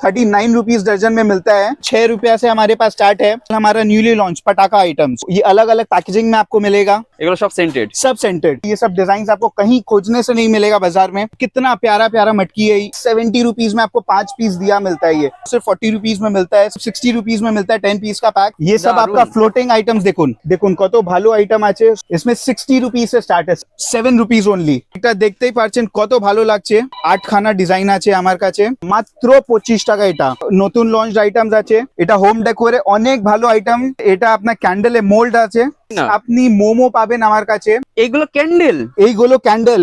Thirty nine rupees दर्जन में मिलता है छह रुपया से हमारे पास स्टार्ट है हमारा न्यूली लॉन्च पटाखा आइटम्स ये अलग अलग पैकेजिंग में आपको मिलेगा এগুলো সব সেন্টেড सब सेंटेड ये सब डिजाइन आपको कहीं खोजने से नहीं मिलेगा बाजार में कितना प्यारा प्यारा मटकी है सेवेंटी रुपीज में आपको पांच पीस दिया मिलता है ये सिर्फ फोर्टी रुपीज में मिलता है सिक्सटी रुपीज में मिलता है टेन पीस का पैक ये सब दारुण। आपका फ्लोटिंग आइटम्स দেখুন দেখুন কত ভালো আইটেম আছে इसमें সিক্সটি রুপিস এ স্টার্ট আছে সেভেন রুপিস অনলি এটা দেখতেই পারছেন কত ভালো লাগছে আটখানা ডিজাইন আছে আমার কাছে মাত্র পঁচিশ টাকা এটা। নতুন লঞ্চ আইটেমস আছে এটা হোম ডেকোরে অনেক ভালো আইটেম এটা আপনার ক্যান্ডেলে মোল্ড আছে। আপনি মোমো পাবেন আমার কাছে। এইগুলো ক্যান্ডেল এইগুলো ক্যান্ডেল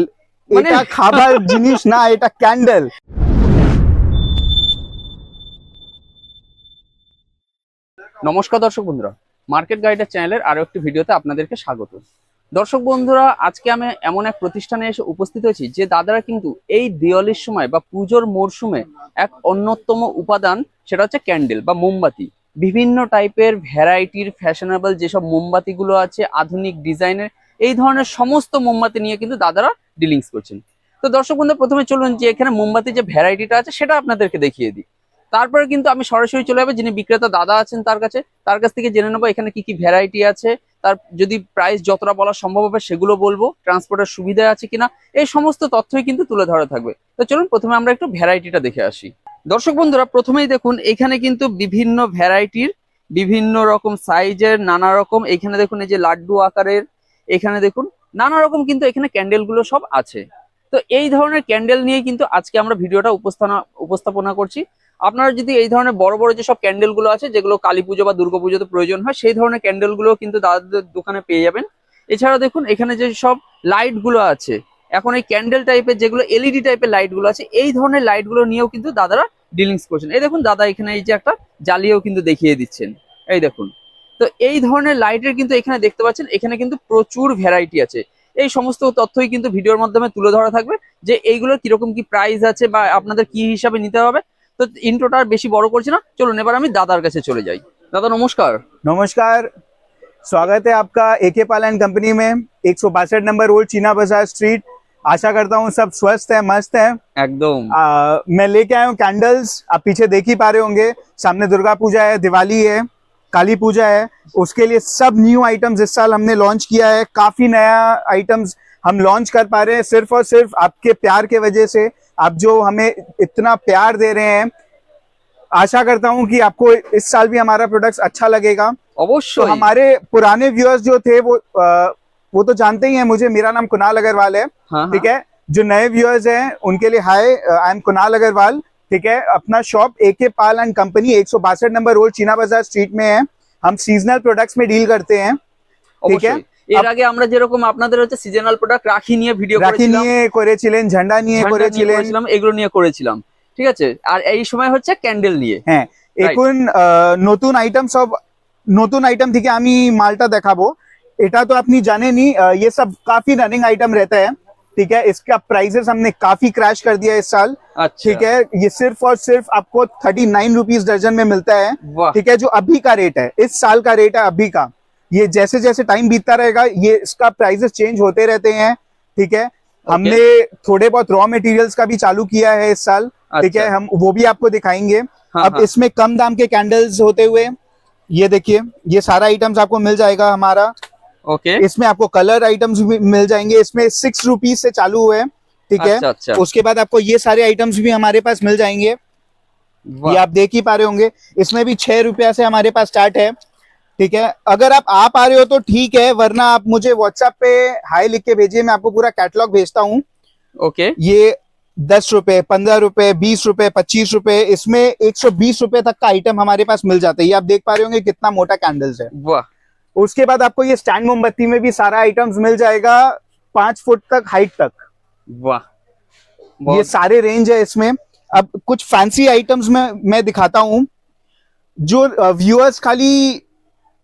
এটা খাবার জিনিস না এটা ক্যান্ডেল নমস্কার দর্শক বন্ধুরা মার্কেট গাইডের চ্যানেলের আরও একটি ভিডিওতে আপনাদেরকে স্বাগত। দর্শক বন্ধুরা, আজকে আমি এমন এক প্রতিষ্ঠানে এসে উপস্থিত হয়েছি যে দাদারা কিন্তু এই দিওয়ালির সময় বা পুজোর মরশুমে এক অন্যতম উপাদান সেটা হচ্ছে ক্যান্ডেল বা মোমবাতি। বিভিন্ন টাইপের ভ্যারাইটির, ফ্যাশনেবল যেসব মোমবাতিগুলো আছে, আধুনিক ডিজাইনের, এই ধরনের সমস্ত মোমবাতি নিয়ে কিন্তু দাদারা ডিলিংস করছেন। তো দর্শক বন্ধু প্রথমে চলুন যে এখানে মোমবাতি যে ভ্যারাইটিটা আছে, সেটা আপনাদেরকে দেখিয়ে দিই। তারপরে কিন্তু আমি সরাসরি চলে যাব যিনি বিক্রেতা দাদা আছেন তার কাছে। তার কাছ থেকে জেনে নেব এখানে কি কি ভ্যারাইটি আছে তার যদি প্রাইস যতটা বলা সম্ভব হবে সেগুলো বলব ট্রান্সপোর্টের সুবিধা আছে কিনা, এই সমস্ত তথ্যই কিন্তু তুলে ধরা থাকবে। তো চলুন প্রথমে আমরা একটু ভ্যারাইটিটা দেখে আসি। দর্শক বন্ধুরা, প্রথমেই দেখুন, এখানে কিন্তু বিভিন্ন ভ্যারাইটির বিভিন্ন রকম সাইজের নানা রকম, এখানে দেখুন এই যে লাড্ডু আকারের, এখানে দেখুন নানা রকম কিন্তু এখানে ক্যান্ডেলগুলো সব আছে। তো এই ধরনের ক্যান্ডেল নিয়ে কিন্তু আজকে আমরা ভিডিওটা উপস্থাপনা উপস্থাপনা করছি। আপনারা যদি এই ধরনের বড় বড় যেসব ক্যান্ডেলগুলো আছে, যেগুলো কালী পুজো বা দুর্গা পুজোতে প্রয়োজন হয়, সেই ধরনের ক্যান্ডেলগুলো কিন্তু দাদাদের দোকানে পেয়ে যাবেন। এছাড়া দেখুন, এখানে যে সব লাইটগুলো আছে, এখন এই ক্যান্ডেল টাইপের যেগুলো এলইডি টাইপের লাইটগুলো আছে, এই ধরনের লাইটগুলো নিয়েও কিন্তু দাদারা ডিলিংস করছেন। এই দেখুন, দাদা এখানে এই যে একটা জ্বালিয়েও কিন্তু দেখিয়ে দিচ্ছেন। এই দেখুন। তো এই ধরনের লাইটের কিন্তু এখানে দেখতে পাচ্ছেন, এখানে কিন্তু প্রচুর ভ্যারাইটি আছে। এই সমস্ত তথ্যই কিন্তু ভিডিওর মাধ্যমে তুলে ধরা থাকবে যে এইগুলোর কীরকম কি প্রাইস আছে বা আপনাদের কি হিসাবে নিতে হবে। তো ইন্ট্রোটা আর বেশি বড় করছি না চলুন এবার আমি দাদার কাছে চলে যাই দাদা নমস্কার नमस्कार स्वागत है आपका एके पाल एंड कंपनी में एक number road China Bazar street आशा करता हूँ सब स्वस्थ है मस्त है একদম आ, मैं लेके आया हूँ कैंडल्स आप पीछे देख ही पा रहे होंगे सामने दुर्गा पूजा है दिवाली है काली पूजा है उसके लिए सब न्यू आइटम्स इस साल हमने लॉन्च किया है काफी नया आइटम्स हम लॉन्च कर पा रहे हैं सिर्फ और सिर्फ आपके प्यार के वजह से आप जो हमें इतना प्यार दे रहे हैं आशा करता हूँ कि आपको इस साल भी हमारा प्रोडक्ट अच्छा लगेगा। अवश्य। तो हमारे पुराने व्यूअर्स जो थे वो आ, वो तो जानते ही हैं मुझे मेरा नाम कुणाल अग्रवाल है हाँ, हाँ। ठीक है? जो नए व्यूअर्स हैं उनके लिए hi I am Kunal Agarwal ठीक है? अपना shop A K Pal and company एक सौ बासठ नंबर रोड चीना बाज़ार स्ट्रीट में है। हम सीजनल प्रोडक्ट्स में डील करते हैं ठीक है? এর আগে আমরা যেরকম আপনাদের হচ্ছে সিজনাল প্রোডাক্ট রাখি নিয়ে ভিডিও রাখি করেছিলাম নিয়ে করেছিলেন ঝান্ডা নিয়ে ঝান্ডা নিয়ে করেছিলেন করেছিলাম এগুলো নিয়ে করেছিলাম ঠিক আছে আর এই সময় হচ্ছে ক্যান্ডেল নিয়ে হ্যাঁ এখন আহ, নতুন আইটেম সব নতুন আইটেম থেকে আমি মালটা দেখাবো এটা তো আপনি জানেনই আহ, ये सब काफी रनिंग आइटम रहता है ठीक है इसका प्राइसेस हमने काफी क्रैश कर दिया इस साल আচ্ছা ठीक है ये सिर्फ और सिर्फ आपको थर्टी नाइन रुपीज दर्जन में मिलता है বাহ ठीक है जो अभी का रेट है इस साल का रेट है अभी का ये जैसे जैसे टाइम बीतता रहेगा ये इसका प्राइजेस चेंज होते रहते हैं ठीक है? हमने थोड़े बहुत रॉ मटेरियल्स का भी चालू किया है इस साल ठीक है? अच्छा। हम वो भी आपको दिखाएँगे। हाँ, अब हाँ. इसमें कम दाम के कैंडल्स होते हुए ये देखिए ये सारा आइटम्स आपको मिल जाएगा हमारा। ओके इसमें आपको कलर आइटम्स भी मिल जाएँगे। इसमें सिक्स रुपीज़ से चालू हुए ठीक है? अच्छा, अच्छा। उसके बाद आपको ये सारे आइटम्स भी हमारे पास मिल जाएँगे। ये आप देख ही पा रहे होंगे। इसमें भी छह रुपया से हमारे पास स्टार्ट है। ठीक है? अगर आप आ पा रहे हो तो ठीक है वरना आप मुझे व्हाट्सएप पे हाई लिख के भेजिए मैं आपको पूरा कैटलॉग भेजता हूँ। Okay okay. ये दस रुपए पंद्रह रुपए बीस रुपए पच्चीस रुपए इसमें एक सौ बीस रुपए तक का आइटम हमारे पास मिल जाता है। ये आप देख पा रहे होंगे कितना मोटा कैंडल्स है। वाह। उसके बाद आपको ये स्टैंड मोमबत्ती में भी सारा आइटम्स मिल जाएगा पाँच फुट तक हाइट तक। वाह। ये सारे रेंज है इसमें। अब कुछ फैंसी आइटम्स में मैं दिखाता हूँ। जो व्यूअर्स खाली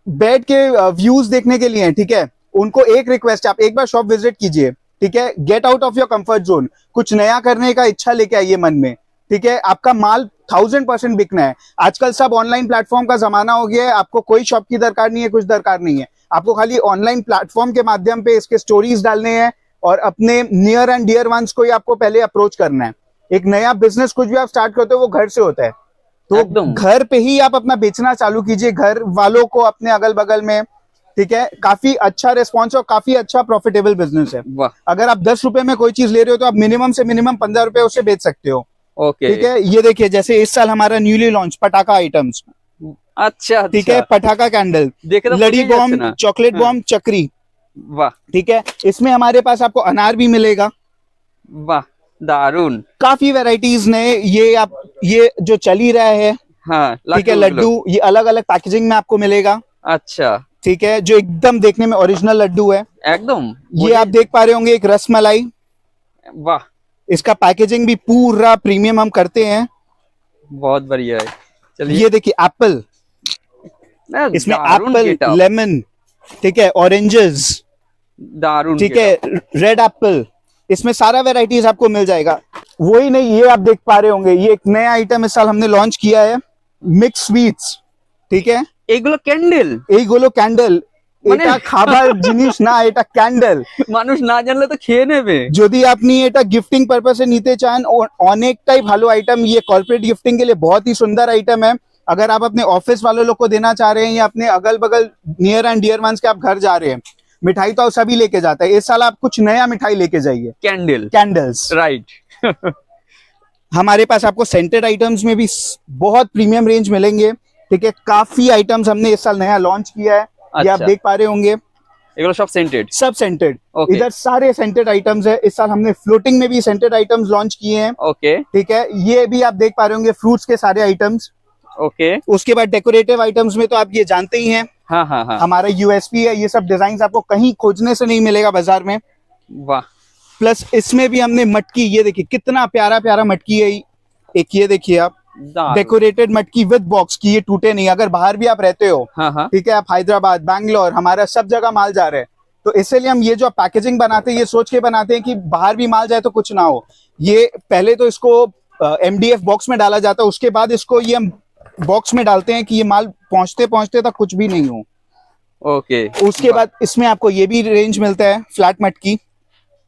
बैठ के व्यूज़ देखने के लिए, ठीक है? उनको एक रिक्वेस्ट आप एक बार शॉप विज़िट कीजिए, ठीक है? Get out of your comfort zone कुछ नया करने का इच्छा लेके आइए मन में, ठीक है? आपका माल थाउज़ेंड परसेंट बिकना है। आजकल सब ऑनलाइन प्लेटफॉर्म का जमाना हो गया है, आपको कोई शॉप की दरकार नहीं है, कुछ दरकार नहीं है। आपको खाली ऑनलाइन प्लेटफॉर्म के माध्यम पे इसके स्टोरीज डालने हैं और अपने नियर एंड डियर वंस को ही आपको पहले अप्रोच करना है। एक नया बिज़नेस कुछ भी आप स्टार्ट करते हो, वो घर से होता है। तो घर पे ही आप अपना बेचना चालू कीजिए। घर वालों को अपने अगल बगल में ठीक है काफ़ी अच्छा रेस्पॉन्स और काफ़ी अच्छा प्रॉफिटेबल बिज़नेस है। अगर आप दस रुपए में कोई चीज़ ले रहे हो तो आप मिनिमम से मिनिमम पंद्रह रुपए उसे बेच सकते हो। ओके। ठीक है ये देखिए जैसे इस साल हमारा न्यूली लॉन्च पटाखा आइटम्स अच्छा ठीक है पटाखा कैंडल लड़ी बॉम्ब चॉकलेट बॉम्ब चक्री। वाह। ठीक है इसमें हमारे पास आपको अनार भी मिलेगा। वाह। दारून काफ़ी वेराइटीज ने ये आप ये जो चल ही रहा है हाँ, ठीक है लड्डू ये अलग अलग पैकेजिंग में आपको मिलेगा। अच्छा। ठीक है जो एकदम देखने में ओरिजिनल लड्डू है। एकदम? ये आप देख पा रहे होंगे एक रस मलाई वाह। इसका पैकेजिंग भी पूरा प्रीमियम हम करते हैं। बहुत बढ़िया है। चलिए। ये देखिए एप्पल इसमें एप्पल लेमन ठीक है ऑरेंजेस दारून ठीक है रेड एप्पल इसमें सारा वेराइटीज आपको मिल जाएगा वही नहीं ये आप देख पा रहे होंगे ये एक नया आइटम इस साल हमने लॉन्च किया है मिक्स स्वीट्स ठीक है এইগুলো ক্যান্ডেল এইগুলো ক্যান্ডেল মানে- এটা খাবার জিনিস না এটা ক্যান্ডেল মানুষ না জানলে তো খেয়ে নেবে যদি আপনি এটা गिफ्टिंग पर्पज से নিতে চান ও- অনেকটাই ভালো आइटम ये कॉर्पोरेट गिफ्टिंग के लिए बहुत ही सुंदर आइटम है अगर आप अपने ऑफिस वालों लोग को देना चाह रहे हैं या अपने अगल बगल नियर एंड डियर वंस के आप घर जा रहे हैं मिठाई तो सभी लेके जाते हैं। इस साल आप कुछ नया मिठाई लेके जाइए। कैंडल कैंडल्स राइट हमारे पास आपको सेंटेड आइटम्स में भी बहुत प्रीमियम रेंज मिलेंगे। ठीक है? काफ़ी आइटम्स हमने इस साल नया लॉन्च किया है। अच्छा। ये आप देख पा रहे होंगे। सब सेंटेड सब सेंटेड okay. इधर सारे सेंटेड आइटम्स है। इस साल हमने फ्लोटिंग में भी सेंटेड आइटम्स लॉन्च किए हैं। Okay okay. ठीक है? ये भी आप देख पा रहे होंगे फ्रूट्स के सारे आइटम्स ओके। उसके बाद डेकोरेटिव आइटम्स में तो आप ये जानते ही हैं। हाँ हाँ हाँ। हमारा यूएसपी है ये सब डिज़ाइन आपको कहीं खोजने से नहीं मिलेगा बाज़ार में। वाह। प्लस इसमें भी हमने मटकी ये देखिए कितना प्यारा प्यारा मटकी है एक ये देखिए आप। डेकोरेटेड मटकी विद बॉक्स की ये टूटे नहीं। अगर बाहर भी आप रहते हो हाँ हाँ। ठीक है आप हैदराबाद बैंगलोर हमारा सब जगह माल जा रहा है। तो इसलिए हम ये जो पैकेजिंग बनाते हैं ये सोच के बनाते हैं कि बाहर भी माल जाए तो कुछ ना हो। ये पहले तो इसको एमडीएफ बॉक्स में डाला जाता है उसके बाद इसको ये हम बॉक्स में डालते हैं कि ये माल पहुँचते पहुँचते तक कुछ भी नहीं हो। ओके। उसके बाद इसमें आपको ये भी रेंज मिलता है फ्लैट मटकी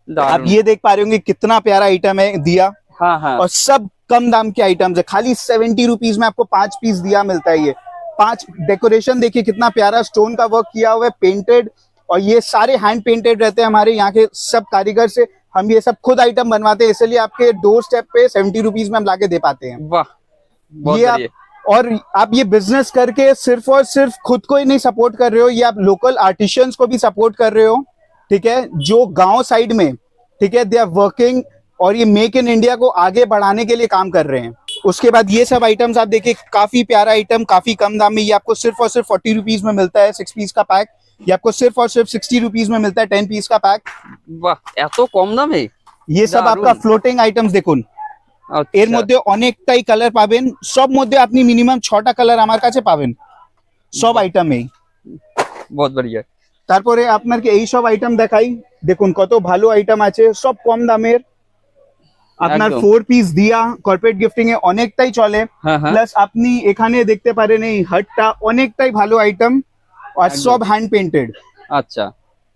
आप ये देख पा रहे होंगे कितना प्यारा आइटम है दिया। हाँ हाँ। और सब कम दाम के आइटम्स है। खाली सेवेंटी रुपीज़ में आपको पाँच पीस दिया मिलता है ये। पाँच डेकोरेशन देखिए कितना प्यारा स्टोन का वर्क किया हुआ है पेंटेड और ये सारे हैंड पेंटेड रहते हैं हमारे यहाँ के सब कारीगर से। हम ये सब खुद आइटम बनवाते हैं इसलिए आपके डोर स्टेप पे सेवेंटी रुपीज़ में हम लाके दे पाते हैं। वाह ये आप और आप ये बिज़नेस करके सिर्फ़ और सिर्फ़ खुद को ही नहीं सपोर्ट कर रहे हो ये आप लोकल आर्टिशियंस को भी सपोर्ट कर रहे हो ठीक है? जो गाँव साइड में ठीक है? दे आर वर्किंग और ये मेक इन इंडिया को आगे बढ़ाने के लिए काम कर रहे हैं। उसके बाद ये सब आइटम्स आप देखिए काफ़ी प्यारा आइटम काफ़ी कम दाम में ये आपको सिर्फ़ और सिर्फ़ फोर्टी रुपीज़ में मिलता है सिक्स पीस का पैक ये आपको सिर्फ़ और सिर्फ़ सिक्सटी रुपीज़ में मिलता है टेन पीस का पैक वाह तो कम दाम है। ये सब आपका फ्लोटिंग आइटम्स देखो। আচ্ছা। এর মধ্যে অনেকটাই কালার পাবেন। সব মধ্যে আপনি মিনিমাম ছটা কালার আমার কাছে পাবেন। সব আইটেমেই বহুত বড়িয়া। তারপরে আপনাকে এই সব আইটেম দেখাই। দেখুন কত ভালো আইটেম আছে। সব কম দামের। আপনার ফোর পিস দিয়া কর্পোরেট গিফটিং এ অনেকটাই চলে। হ্যাঁ, হ্যাঁ। প্লাস আপনি এখানে দেখতে পারেন এই হাটটা অনেকটাই ভালো আইটেম আর সব হ্যান্ড পেইন্টেড আচ্ছা।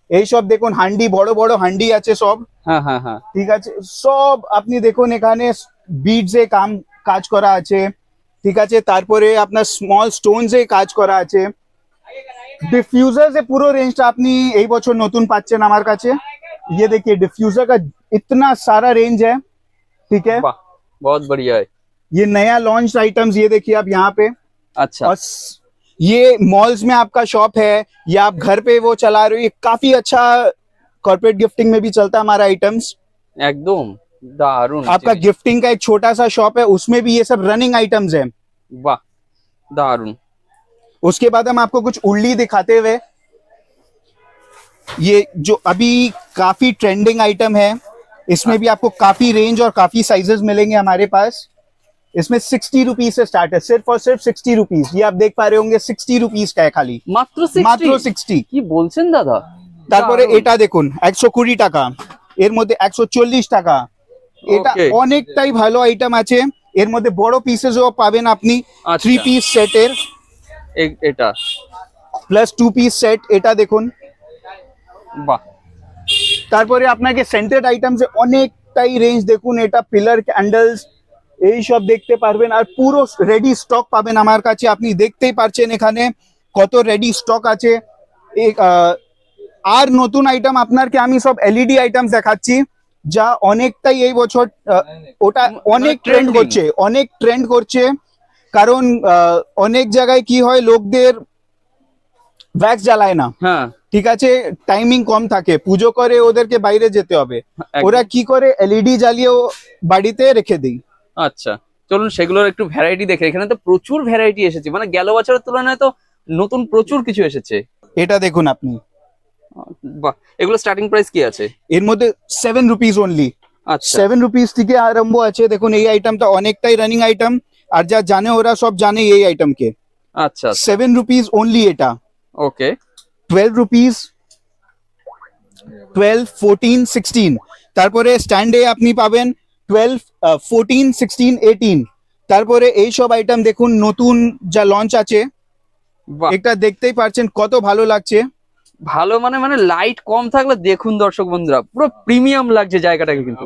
এই সব দেখুন হান্ডি বড় বড় হান্ডি আছে সব। হ্যাঁ হ্যাঁ হ্যাঁ। ঠিক আছে? সব আপনি দেখুন এখানে বিডস এ কাম কাজ করা আছে ঠিক আছে? তারপরে আপনার স্মল স্টোনস এ কাজ করা আছে। ডিফিউজার্স এ পুরো রেঞ্জটা আপনি এই বছর নতুন পাচ্ছেন আমার কাছে। ये देखिए डिफ्यूजर का इतना सारा रेंज है ठीक है? बहुत बढ़िया है ये नया लॉन्च आइटम्स ये देखिए आप यहाँ पे। अच्छा। और ये मॉल्स में आपका शॉप है या आप घर पे वो चला रहे हो। ये काफ़ी अच्छा कॉर्पोरेट गिफ्टिंग में भी चलता है हमारा आइटम्स एकदम। দারুণ आपका জিনিস। गिफ्टिंग का एक छोटा सा शॉप है उसमें भी ये सब रनिंग आइटम्स है বাহ দারুণ उसके बाद हम आपको कुछ उल्ली दिखाते हुए ये जो अभी काफी ट्रेंडिंग आइटम है इसमें भी आपको काफी रेंज और काफी साइजेस मिलेंगे हमारे पास इसमें सिक्सटी रुपीज से स्टार्ट है सिर्फ और सिर्फ सिक्सटी रुपीज ये आप देख पा रहे होंगे सिक्सटी रुपीज का है खाली মাত্র মাত্র 60 সিক্সটি কি বলছেন দাদা তারপরে দারুণ। এটা দেখুন একশো কুড়ি টাকা এর মধ্যে একশো চল্লিশ টাকা এটা অনেকটাই ভালো আইটেম আছে। এর মধ্যে বড় পিসেসও পাবেন আপনি। থ্রি পিস সেটের এটা। প্লাস টু পিস সেট এটা দেখুন। বাহ। তারপরে আপনাকে সেন্টেড আইটেমস অনেকটাই রেঞ্জ দেখুন। এটা পিলার ক্যান্ডেলস এই সব দেখতে পারবেন। আর পুরো রেডি স্টক পাবেন আমার কাছে। আপনি দেখতেই পারছেন এখানে কত রেডি স্টক আছে। আর নতুন আইটেম আপনাকে আমি সব এলইডি আইটেম দেখাচ্ছি। যা অনেকটাই এই বছর ওটা অনেক ট্রেন্ড করছে অনেক ট্রেন্ড করছে। কারণ অনেক জায়গায় কি হয় লোকদের ভ্যাক্স জ্বালায় না। হ্যাঁ। ঠিক আছে টাইমিং কম থাকে পুজো করে ওদেরকে বাইরে যেতে হবে। ওরা কি করে এলইডি জ্বালিয়েও বাড়িতে রেখে দিই। আচ্ছা চলুন সেগুলোর একটু ভ্যারাইটি দেখে এখানে তো প্রচুর ভ্যারাইটি এসেছে। মানে গেল বছরের তুলনায় তো নতুন প্রচুর কিছু এসেছে। এটা দেখুন আপনি। বাহ এগুলো স্টার্টিং প্রাইস কি আছে? এর মধ্যে সেভেন রুপিস অনলি আচ্ছা। সেভেন রুপিস থেকে আরম্ভ আছে দেখুন এই আইটেমটা অনেকটাই রানিং আইটেম আর যা জানে ওরা সব জানে এই আইটেমকে আচ্ছা। সেভেন রুপিস অনলি এটা। Okay twelve rupees twelve fourteen sixteen তারপরে স্ট্যান্ডে আপনি পাবেন টুয়েলভ ফোরটিন সিক্সটিন এইটিন তারপরে এই সব আইটেম দেখুন নতুন যা লঞ্চ আছে এটা দেখতেই পারছেন কত ভালো লাগছে। ভালো মানে মানে লাইট কম থাকলে দেখুন দর্শক বন্ধুরা পুরো প্রিমিয়াম লাগছে জায়গাটাকে কিন্তু।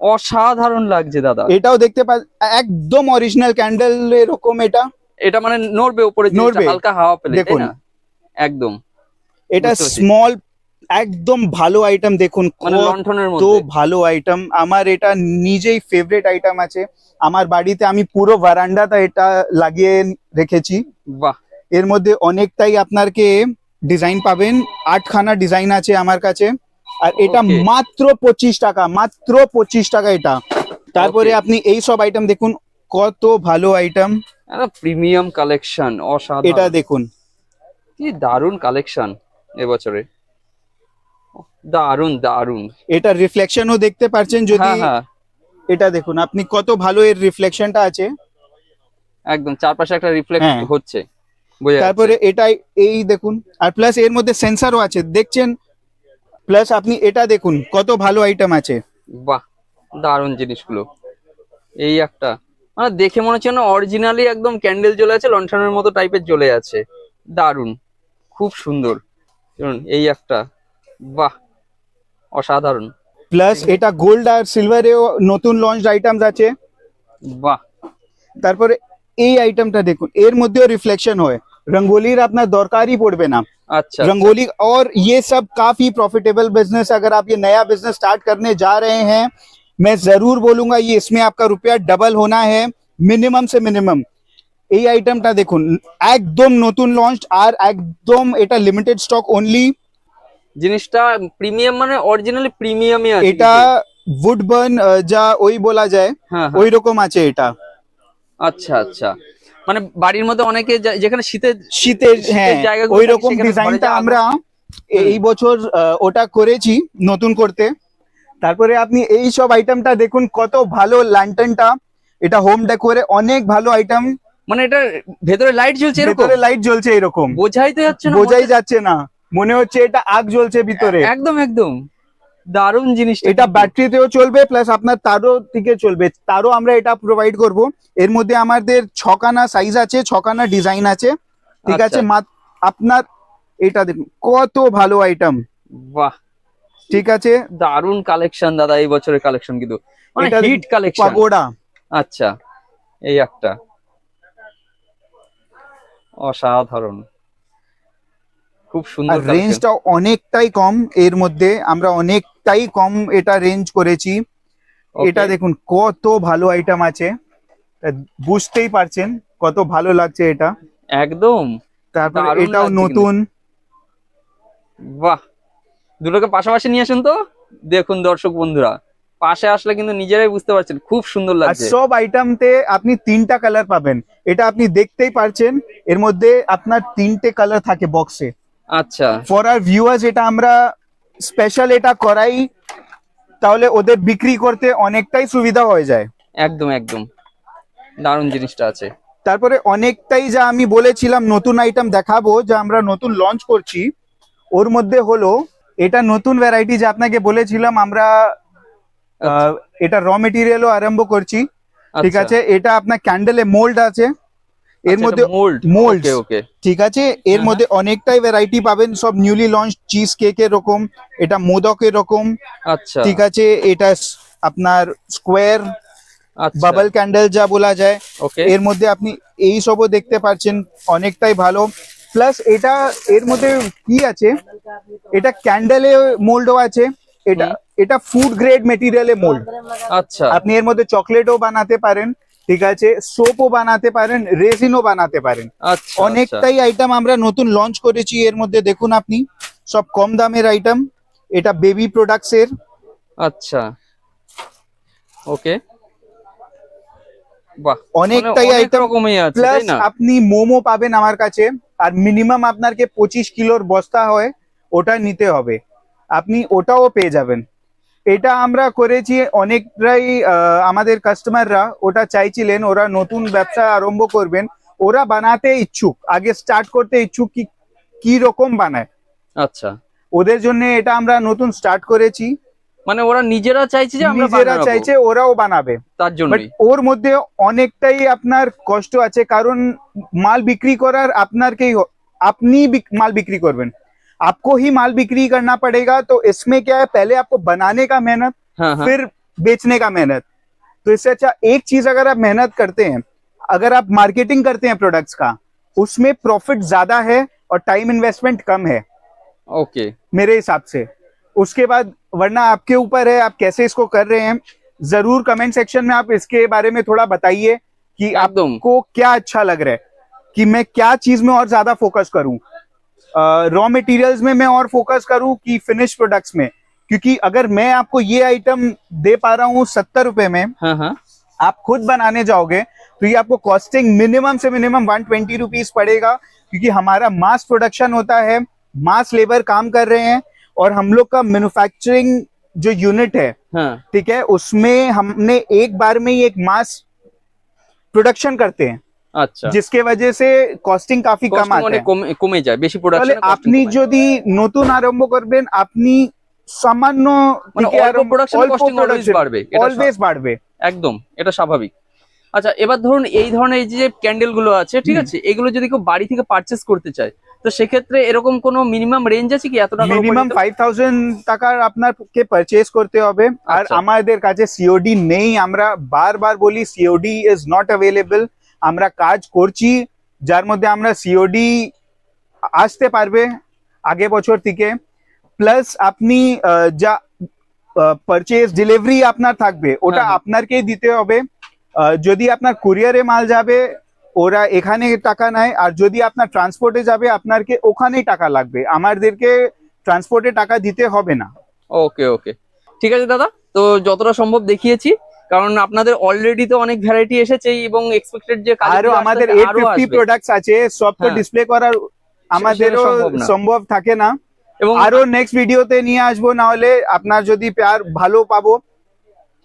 অসাধারণ লাগছে দাদা। এটাও দেখতে পা একদম অরিজিনাল ক্যান্ডেল এরকম এটা। এটা মানে নড়বে উপরে নড়বে। হালকা হাওয়া পেলে দেখুন। একদম। এটা স্মল একদম ভালো আইটেম দেখুন মানে কত তো ভালো আইটেম আমার এটা নিজেই ফেভারিট আইটেম আছে। আমার বাড়িতে আমি পুরো বারান্দাটা এটা লাগিয়ে রেখেছি। বাহ। এর মধ্যে অনেকটাই আপনাকে ডিজাইন পাবেন। আটখানা ডিজাইন আছে আমার কাছে। আর এটা মাত্র পঁচিশ টাকা মাত্র পঁচিশ টাকা এটা। তারপরে আপনি এই সব আইটেম দেখুন কত ভালো আইটেম প্রিমিয়াম কালেকশন অসাধারণ। এটা দেখুন। কি দারুণ কালেকশন এবছরে। দারুণ দারুণ এটা রিফ্লেকশনও দেখতে পারছেন যদি হ্যাঁ হ্যাঁ। এটা দেখুন আপনি কত ভালো এর রিফ্লেকশনটা আছে। একদম চারপাশে একটা রিফ্লেক্ট হ্যাঁ। হচ্ছে। তারপরে এটাই এই দেখুন আর প্লাস এর মধ্যে সেন্সারও আছে। দেখছেন? প্লাস আপনি এটা দেখুন কত ভালো আইটেম আছে। বাহ দারুণ জিনিসগুলো। এই একটা। মানে দেখে মনে হচ্ছে না অরিজিনালি একদম ক্যান্ডেল জ্বলে আছে লণ্ঠনের মতো টাইপের জ্বলে আছে। দারুণ খুব সুন্দর। দেখুন, এই একটা। বাহ অসাধারণ। প্লাস এটা গোল্ড আর সিলভারেও নতুন লঞ্চ আইটেমস আছে। বাহ। তারপরে এই আইটেমটা দেখুন এর মধ্যেও রিফ্লেকশন হয়। रंगोली আপনার দরকারই পড়বে না আচ্ছা रंगोली और ये सब काफी प्रॉफिटेबल बिजनेस अगर आप ये नया बिजनेस स्टार्ट करने जा रहे हैं मैं जरूर बोलूंगा ये इसमें आपका रुपया डबल होना है মিনিমাম সে মিনিমাম এই আইটেমটা দেখুন একদম নতুন লঞ্চ আর একদম এটা লিমিটেড স্টক অনলি জিনিসটা প্রিমিয়াম মানে অরিজিনালি প্রিমিয়ামই আছে এটা উড বার্ন যা ওই বলা যায় হ্যাঁ হ্যাঁ। ওই রকম আছে এটা আচ্ছা আচ্ছা মানে বাড়ির মধ্যে অনেকে যেখানে শীতের শীতের হ্যাঁ ওই রকম ডিজাইনটা আমরা এই বছর ওটা করেছি নতুন করতে। তারপরে আপনি এই সব আইটেমটা দেখুন কত ভালো ল্যান্টনটা এটা হোম ডেকোরে অনেক ভালো আইটেম মানে এটা ভেতরে লাইট জ্বলছে এরকম? ভেতরে লাইট জ্বলছে এরকম। বোঝাই তো যাচ্ছে না বোঝাই যাচ্ছে না। মনে হচ্ছে এটা আগ জ্বলছে ভিতরে। একদম একদম। দারুণ জিনিস এটা ব্যাটারিতেও চলবে প্লাস আপনার তারও থেকে চলবে। তারও আমরা এটা প্রোভাইড করব। এর মধ্যে আমাদের ছখানা সাইজ আছে ছখানা ডিজাইন আছে। ঠিক আচ্ছা। আছে? আপনার এটা দেখুন কত ভালো আইটেম বাহ। ঠিক আছে? দারুণ কালেকশন দাদা এই বছরের কালেকশন কিন্তু। মানে এটা হিট কালেকশন পাগোডা। আচ্ছা এই একটা। অসাধারণ। খুব সুন্দর। রেঞ্জটা অনেকটাই কম এর মধ্যে আমরা অনেকটাই কম এটা রেঞ্জ করেছি। এটা দেখুন কত ভালো আইটেম আছে। বুঝতেই পারছেন কত ভালো লাগছে এটা। একদম। তারপর এটাও নতুন। বাহ! দুটোকে পাশাপাশি নিয়ে আসুন তো। দেখুন দর্শক বন্ধুরা পাশে আসলে কিন্তু নিজেরাই বুঝতে পারছেন খুব সুন্দর লাগছে। সব আইটেমতে আপনি তিনটা কালার পাবেন। এটা আপনি দেখতেই পারছেন এর মধ্যে আপনার তিনটে কালার থাকে বক্সে আচ্ছা। ফর আর ভিউয়ার্স এটা আমরা স্পেশাল এটা করাই তাহলে ওদের বিক্রি করতে অনেকটাই সুবিধা হয়ে যায়। একদম একদম। দারুণ জিনিসটা আছে। তারপরে অনেকটাই যা আমি বলেছিলাম নতুন আইটেম দেখাবো যা আমরা নতুন লঞ্চ করছি ওর মধ্যে হলো এটা নতুন ভ্যারাইটি যে আপনাকে বলেছিলাম আমরা আহ, এটা র মেটেরিয়ালও আরম্ভ করছি। ঠিক আছে এটা আপনার ক্যান্ডেলে মোল্ড আছে। এর মধ্যে মোল্ড ঠিক আছে? এর হ্যাঁ, মধ্যে অনেকটাই ভ্যারাইটি পাবেন। সব নিউলি লঞ্চ চিজ কেক এরকম এটা মোদক এরকম আচ্ছা। ঠিক আছে? এটা আপনার স্কোয়ার আচ্ছা। বাবল ক্যান্ডেল যা বলা যায়। ওকে এর মধ্যে আপনি এই সবও দেখতে পাচ্ছেন অনেকটাই ভালো। প্লাস এটা এর মধ্যে কি আছে? এটা ক্যান্ডেলে মোল্ডও আছে। এটা এটা ফুড গ্রেড মেটেরিয়ালে মোল্ড আচ্ছা। আপনি এর মধ্যে চকলেটও বানাতে পারেন। ঠিক আছে সোপও বানাতে পারেন রেজিনও বানাতে পারেন। আচ্ছা অনেকটাই আইটেম আমরা নতুন লঞ্চ করেছি এর মধ্যে দেখুন আপনি সব কম দামের আইটেম এটা বেবি প্রোডাক্টস এর। আচ্ছা। ওকে বাহ অনেকটাই মানে আইটেম প্লাস আপনি মোমো পাবেন আমার কাছে আর মিনিমাম আপনাকে পঁচিশ কিলোর বস্তা হয় ওটা নিতে হবে। আপনি ওটাও পেয়ে যাবেন। এটা আমরা করেছি অনেকটাই আমাদের কাস্টমাররা ওটা চাইছিলেন ওরা নতুন ব্যবসা আরম্ভ করবেন। ওরা বানাতে ইচ্ছুক আগে স্টার্ট করতে ইচ্ছুক কি কি রকম বানায়। আচ্ছা। ওদের জন্য এটা আমরা নতুন স্টার্ট করেছি। মানে ওরা নিজেরা চাইছে যে আমরা নিজেরা চাইছে ওরাও বানাবে। তার জন্য ওর মধ্যে অনেকটাই আপনার কষ্ট আছে কারণ মাল বিক্রি করার আপনারকেই আপনি মাল বিক্রি করবেন। आपको ही माल बिक्री करना पड़ेगा तो इसमें क्या है पहले आपको बनाने का मेहनत हाँ, हाँ। फिर बेचने का मेहनत। तो इससे अच्छा एक चीज़ अगर आप मेहनत करते हैं अगर आप मार्केटिंग करते हैं प्रोडक्ट्स का उसमें प्रॉफिट ज़्यादा है और टाइम इन्वेस्टमेंट कम है। ओके। मेरे हिसाब से। उसके बाद वरना आपके ऊपर है आप कैसे इसको कर रहे हैं ज़रूर कमेंट सेक्शन में आप इसके बारे में थोड़ा बताइए कि आपको क्या अच्छा लग रहा है कि मैं क्या चीज़ में और ज़्यादा फोकस करूँ। रॉ uh, मटेरियल्स में मैं और फोकस करूँ कि फिनिश प्रोडक्ट्स में क्योंकि अगर मैं आपको ये आइटम दे पा रहा हूँ सत्तर रुपए में हाँ हाँ। आप खुद बनाने जाओगे तो ये आपको कॉस्टिंग मिनिमम से मिनिमम वन ट्वेंटी रुपीज़ पड़ेगा क्योंकि हमारा मास प्रोडक्शन होता है मास लेबर काम कर रहे हैं और हम लोग का मैन्युफैक्चरिंग जो यूनिट है हाँ। ठीक है उसमें हमने एक बार में ही एक मास प्रोडक्शन करते हैं আচ্ছা जिसके वजह से कॉस्टिंग काफी कम কস্টিং आता অনেক है কমে কমে যায় বেশি তাহলে প্রোডাকশন আপনি যদি নতুন আরম্ভ করবেন আপনি সামান্য মানে থেকে অল্প আরম্ভ- প্রোডাকশন অল্প কস্টিং অলওয়েজ production, বাড়বে এটা always বাড়বে একদম এটা স্বাভাবিক আচ্ছা এবার ধরুন এই ধরনের এই যে ক্যান্ডেল গুলো আছে ঠিক হুম। আছে এগুলো যদি কেউ বাড়ি থেকে পারচেস করতে চায় তো সেক্ষেত্রে এরকম কোনো মিনিমাম রেঞ্জ আছে কি এত টাকা মিনিমাম ফাইভ থাউজেন্ড টাকার আপনাকে পারচেস করতে হবে আর আচ্ছা। আমাদের কাছে সিওডি নেই আমরা বারবার বলি সিওডি ইজ নট অ্যাভেলেবল আমরা কাজ করছি যার মধ্যে আমরা সিওডি আসতে পারবে আগে বছর থেকে। প্লাস আপনি যা পারচেস ডেলিভারি আপনার থাকবে ওটা হ্যাঁ, হ্যাঁ। আপনাকেই দিতে হবে। যদি আপনার কুরিয়ারে মাল যাবে ওরা এখানে টাকা নেয় আর যদি আপনার ট্রান্সপোর্টে যাবে আপনাকে ওখানেই টাকা লাগবে। আমাদেরকে ট্রান্সপোর্টে টাকা দিতে হবে না। ওকে ওকে ঠিক আছে দাদা তো যতটা সম্ভব দেখিয়েছি। কারণ আপনাদের অলরেডি তো অনেক ভ্যারাইটি এসেছে এবং এক্সপেক্টেড যে আরও আমাদের আসতে এইট আরও ফিফটি আসবে। প্রোডাক্টস আছে সব তো হ্যাঁ। ডিসপ্লে করার আমাদেরও সম্ভব থাকে না। এবং আরও নেক্সট ভিডিওতে নিয়ে আসব না হলে আপনার যদি পেয়ার ভালো পাবো।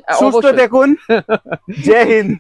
সুস্থ দেখুন। জয় হিন্দ।